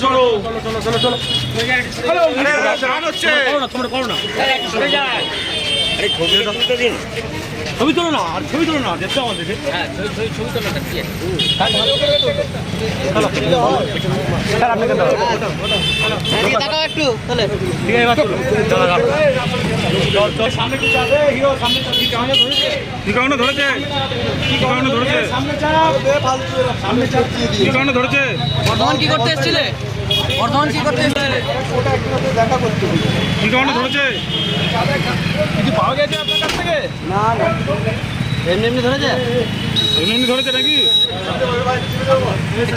সরো আরে, গান হচ্ছে ছবি তোলো না আর ছবি তোলো না দেখতে আমাদের একটু তাহলে ঠিক তোলো ধরেছে কি কারণে ধরেছে কি কারণে ধরেছে বর্ধমান কি করতে এসেছিলে? বর্ধমান কি করতে এসেছিলে কি কারণে ধরেছে। কিছু পাওয়া গেছে আপনার কাছ থেকে? এমনি এমনি ধরেছে? এমনি এমনি ধরেছে নাকি?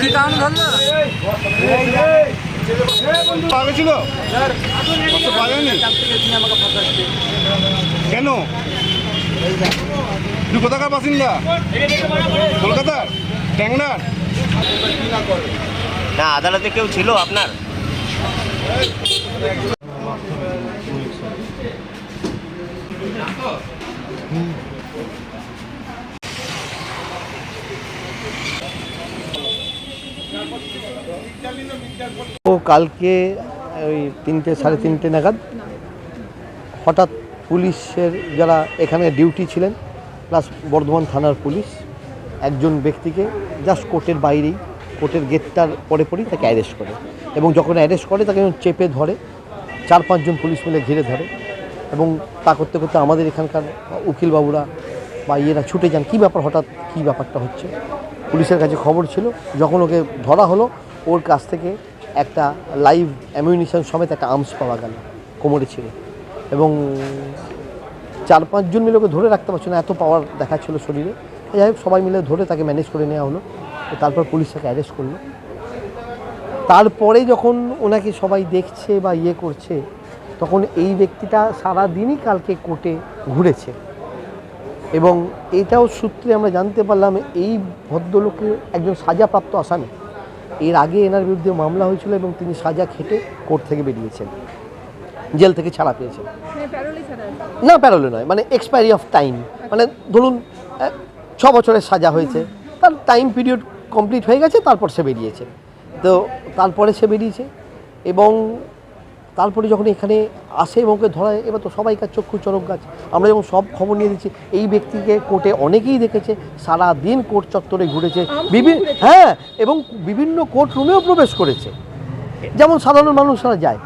কি কারণ ধরলো? পাওয়া গেছিল কত পাওয়া যায়নি কেন? তুই কোথাকার বাসিন্দা? কলকাতার? ট্যাংরার না, আদালতে কেউ ছিল আপনার? ও কালকে ওই তিনটে, সাড়ে তিনটে নাগাদ হঠাৎ পুলিশের যারা এখানে ডিউটি ছিলেন প্লাস বর্ধমান থানার পুলিশ, একজন ব্যক্তিকে জাস্ট কোর্টের বাইরেই কোর্টের গেটটার পরে পরেই তাকে অ্যারেস্ট করে। এবং যখন অ্যারেস্ট করে, তাকে চেপে ধরে। চার পাঁচজন পুলিশ মিলে ঘিরে ধরে। এবং তা করতে করতে আমাদের এখানকার উকিলবাবুরা বা ইয়েরা ছুটে যান। কী ব্যাপার হঠাৎ? কী ব্যাপারটা হচ্ছে? পুলিশের কাছে খবর ছিল। যখন ওকে ধরা হলো, ওর কাছ থেকে একটা লাইভ অ্যামিউনিশন সমেত একটা আর্মস পাওয়া গেল কোমরে ছিল এবং চার পাঁচজন মিলে ওকে ধরে রাখতে পারছ না। এত পাওয়ার দেখাচ্ছিল শরীরে। যাই হোক, সবাই মিলে ধরে তাকে ম্যানেজ করে নেওয়া হলো। তারপর পুলিশ তাকে অ্যারেস্ট করল। তারপরে যখন ওনাকে সবাই দেখছে বা ইয়ে করছে তখন এই ব্যক্তিটা সারাদিনই কালকে কোর্টে ঘুরেছে। এবং এটাও সূত্রে আমরা জানতে পারলাম এই ভদ্রলোকে একজন সাজাপ্রাপ্ত আসামি। এর আগে এনার বিরুদ্ধে মামলা হয়েছিল এবং তিনি সাজা খেটে কোর্ট থেকে বেরিয়েছেন। জেল থেকে ছাড়া পেয়েছেন। না প্যারোলে নয় মানে এক্সপায়ারি অফ টাইম মানে ধরুন ছ বছরের সাজা হয়েছে। তার টাইম পিরিয়ড কমপ্লিট হয়ে গেছে তারপর সে বেরিয়েছে। তো তারপরে সে বেরিয়েছে এবং তারপরে যখন এখানে আসে এবং ওকে ধরা এবার তো সবাই সবাইকার চক্ষু চরক গাছ। আমরা যখন সব খবর নিয়ে দিচ্ছি এই ব্যক্তিকে কোর্টে অনেকেই দেখেছে সারা দিন কোর্ট চত্বরে ঘুরেছে বিভিন্ন হ্যাঁ এবং বিভিন্ন কোর্ট রুমেও প্রবেশ করেছে। যেমন সাধারণ মানুষরা যায়।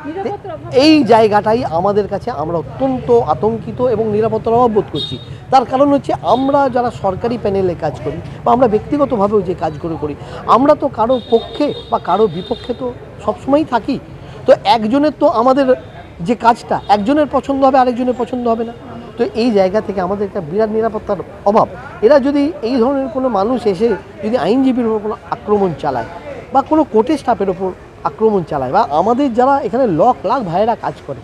এই জায়গাটাই আমাদের কাছে আমরা অত্যন্ত আতঙ্কিত এবং নিরাপত্তার অভাব বোধ করছি। তার কারণ হচ্ছে আমরা যারা সরকারি প্যানেলে কাজ করি বা আমরা ব্যক্তিগতভাবেও যে কাজগুলো করি, আমরা তো কারও পক্ষে বা কারও বিপক্ষে তো সবসময়ই থাকি। তো একজনের তো আমাদের যে কাজটা, একজনের পছন্দ হবে, আরেকজনের পছন্দ হবে না। তো এই জায়গা থেকে আমাদের একটা বিরাট নিরাপত্তার অভাব। এরা যদি এই ধরনের কোনো মানুষ এসে যদি আইনজীবীর উপর কোনো আক্রমণ চালায় বা কোনো কোর্টের স্টাফের ওপর আক্রমণ চালায় বা আমাদের যারা এখানে লক লাখ ভাইয়েরা কাজ করে,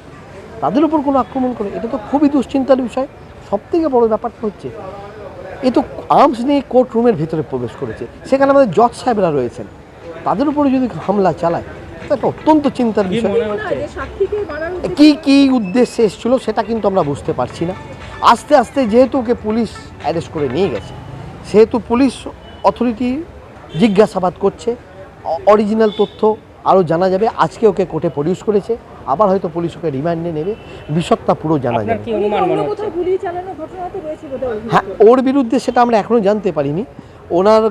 তাদের উপর কোনো আক্রমণ করে, এটা তো খুবই দুশ্চিন্তার বিষয়। সবথেকে বড় ব্যাপারটা হচ্ছে এ তো আর্মস নিয়ে কোর্ট রুমের ভিতরে প্রবেশ করেছে। সেখানে আমাদের জজ সাহেবরা রয়েছেন। তাদের উপরে যদি হামলা চালায় তো একটা অত্যন্ত চিন্তার বিষয়। কি কি উদ্দেশ্যে এসেছিল সেটা কিন্তু আমরা বুঝতে পারছি না। আস্তে আস্তে যেহেতু ওকে পুলিশ অ্যারেস্ট করে নিয়ে গেছে সেহেতু পুলিশ অথরিটি জিজ্ঞাসাবাদ করছে অরিজিনাল তথ্য আরও জানা যাবে আজকে ওকে কোর্টে প্রডিউস করেছে আবার হয়তো পুলিশ ওকে রিমান্ডে নেবে বিশদটা পুরো জানা যাবে। হ্যাঁ ওর বিরুদ্ধে সেটা আমরা এখনও জানতে পারিনি। ওনার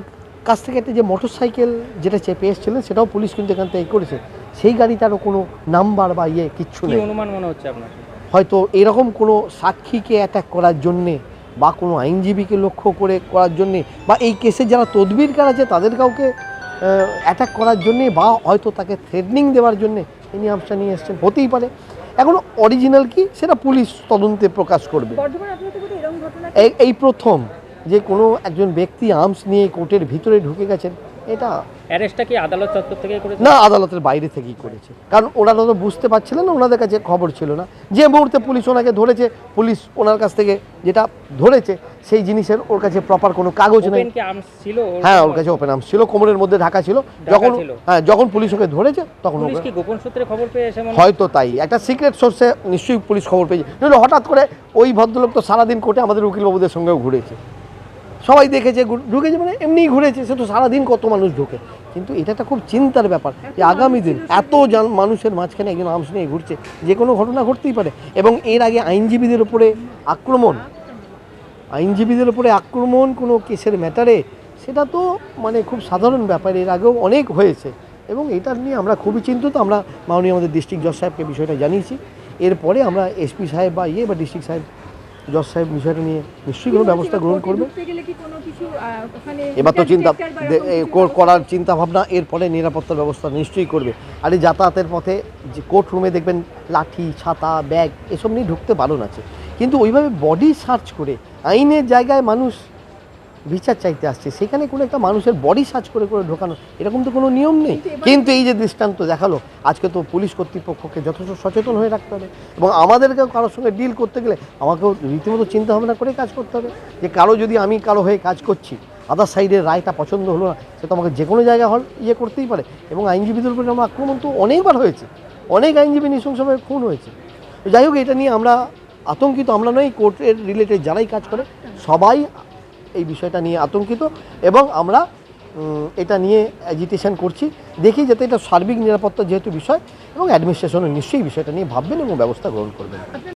কাছ থেকে একটা যে মোটর সাইকেল যেটা চেপে এসেছিলেন সেটাও পুলিশ কিন্তু এখান থেকে করেছে। সেই গাড়িটারও কোনো নাম্বার বা ইয়ে কিচ্ছু নেই। অনুমান মনে হচ্ছে আপনার? হয়তো এরকম কোনো সাক্ষীকে অ্যাটাক করার জন্যে বা কোনো আইনজীবীকে লক্ষ্য করে করার জন্যে বা এই কেসে যারা তদবিরকার আছে তাদের কাউকে অ্যাটাক করার জন্যে বা হয়তো তাকে থ্রেটনিং দেওয়ার জন্যে তিনি আমসা নিয়ে এসছেন হতেই পারে। এখন অরিজিনাল কি? সেটা পুলিশ তদন্তে প্রকাশ করবে। এই প্রথম যে কোনো একজন ব্যক্তি আর্মস নিয়ে কোর্টের ভিতরে ঢুকে গেছেন এটা। অ্যারেস্টটা কি আদালত চত্বর থেকে করেছে? না আদালতের বাইরে থেকেই করেছে। কারণ ওনারা তো বুঝতে পারছিলেন না ওনাদের কাছে খবর ছিল না। যে মুহূর্তে পুলিশ ওনাকে ধরেছে পুলিশ ওনার কাছ থেকে যেটা ধরেছে সেই জিনিসের ওর কাছে প্রপার কোনো কাগজ নেই। ছিল হ্যাঁ ওর কাছে ওপেন আর্মস ছিল কোমরের মধ্যে ঢাকা ছিল। যখন হ্যাঁ যখন পুলিশ ওকে ধরেছে তখন পুলিশ কি গোপন সূত্রে খবর পেয়ে এসে মনে হয়তো তাই। একটা সিক্রেট সোর্সে নিশ্চয়ই পুলিশ খবর পেয়েছে। হঠাৎ করে ওই ভদ্রলোক তো সারাদিন কোর্টে আমাদের উকিলবাবুদের সঙ্গেও ঘুরেছে। সবাই দেখেছে ঢুকেছে মানে এমনিই ঘুরেছে সে তো সারাদিন কত মানুষ ঢুকে। কিন্তু এটা একটা খুব চিন্তার ব্যাপার যে আগামী দিন এত জন মানুষের মাঝখানে একজন আর্মস নিয়ে ঘুরছে যে কোনো ঘটনা ঘটতেই পারে। এবং এর আগে আইনজীবীদের উপরে আক্রমণ আইনজীবীদের উপরে আক্রমণ কোনো কেসের ম্যাটারে সেটা তো মানে খুব সাধারণ ব্যাপার এর আগেও অনেক হয়েছে। এবং এটা নিয়ে আমরা খুবই চিন্তিত আমরা মাননীয় আমাদের ডিস্ট্রিক্ট জজ সাহেবকে বিষয়টা জানিয়েছি। এরপরে আমরা এসপি সাহেব বা ইয়ে বা ডিস্ট্রিক্ট সাহেব জজ সাহেব বিষয়টা নিয়ে নিশ্চয়ই কোনো ব্যবস্থা গ্রহণ করবে। এবার তো চিন্তা করার চিন্তা ভাবনা এরপরে নিরাপত্তার ব্যবস্থা নিশ্চয়ই করবে। আর এই যাতায়াতের পথে যে কোর্ট রুমে দেখবেন লাঠি ছাতা ব্যাগ এসব নিয়ে ঢুকতে বারণ আছে। কিন্তু ওইভাবে বডি সার্চ করে আইনের জায়গায় মানুষ বিচার চাইতে আসছে সেখানে কোনো একটা মানুষের বডি সার্চ করে করে ঢোকানো এরকম তো কোনো নিয়ম নেই। কিন্তু এই যে দৃষ্টান্ত দেখাল আজকে তো পুলিশ কর্তৃপক্ষকে যথেষ্ট সচেতন হয়ে রাখতে হবে এবং আমাদেরকেও কারোর সঙ্গে ডিল করতে গেলে আমাকেও রীতিমতো চিন্তা ভাবনা করে কাজ করতে হবে যে কারও যদি আমি কারও হয়ে কাজ করছি আদার সাইডের রায়টা পছন্দ হলো না সে তো আমাকে যে কোনো জায়গায় হল ইয়ে করতেই পারে। এবং আইনজীবীদের উপরে আমার আক্রমণ তো অনেকবার হয়েছে। অনেক আইনজীবী নৃশংসভাবে খুন হয়েছে। যাই হোক এটা নিয়ে আমরা আতঙ্কিত আমরা নই কোর্টের রিলেটেড যারাই কাজ করে সবাই এই বিষয়টা নিয়ে আতঙ্কিত এবং আমরা এটা নিয়ে অ্যাজিটেশন করছি। দেখি যাতে এটা সার্বিক নিরাপত্তা যেহেতু বিষয় এবং অ্যাডমিনিস্ট্রেশনও নিশ্চয়ই বিষয়টা নিয়ে ভাববেন এবং ব্যবস্থা গ্রহণ করবেন।